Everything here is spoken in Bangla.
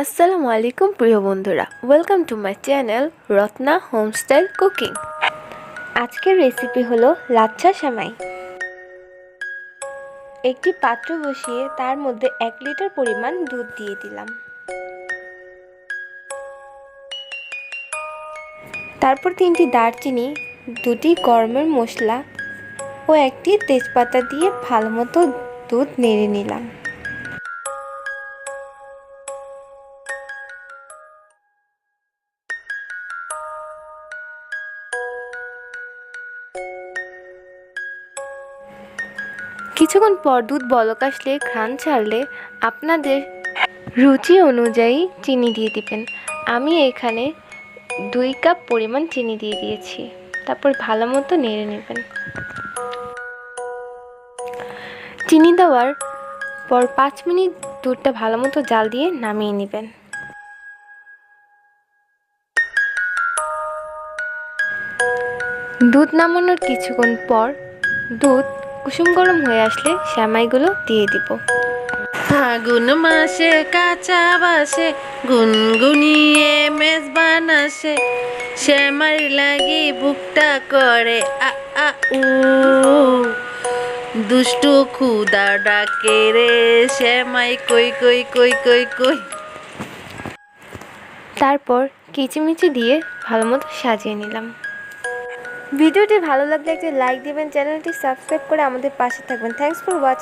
আসসালামু আলাইকুম প্রিয় বন্ধুরা welcome to my channel Ratna homestyle cooking আজকের রেসিপি হলো লাচ্ছা সেমাই। একটি পাত্র বসিয়ে তার মধ্যে এক লিটার পরিমাণ দুধ দিয়ে দিলাম। তারপর তিনটি দারচিনি, দুটি গরমের মশলা ও একটি তেজপাতা দিয়ে ভালো মতো দুধ নেড়ে নিলাম। কিছুক্ষণ পর দুধ বলক আসলে, ঘ্রাণ ছাড়লে আপনাদের রুচি অনুযায়ী চিনি দিয়ে দিবেন। আমি এখানে দুই কাপ পরিমাণ চিনি দিয়ে দিয়েছি। তারপর ভালো মতো নেড়ে নেবেন। চিনি দেওয়ার পর পাঁচ মিনিট দুধটা ভালো মতো জাল দিয়ে নামিয়ে নেবেন। দুধ নামানোর কিছুক্ষণ পর দুধ কুসুম গরম হয়ে আসলে শ্যামাইগুলো দিয়ে দিব। ফাগুন মাসে কাঁচা বাসে গুনগুনিয়ে মেজবান আসে শ্যামার লাগি বুকটা করে আ আ উ। দুষ্টু খুদা ডাকে রে শ্যামাই কই কই কই কই কই। তারপর কিচিমিচি দিয়ে ভালো মতো সাজিয়ে নিলাম। ভিডিওটি ভালো লাগলে একটি লাইক দেবেন, চ্যানেলটি সাবস্ক্রাইব করে আমাদের পাশে থাকবেন। Thanks for watching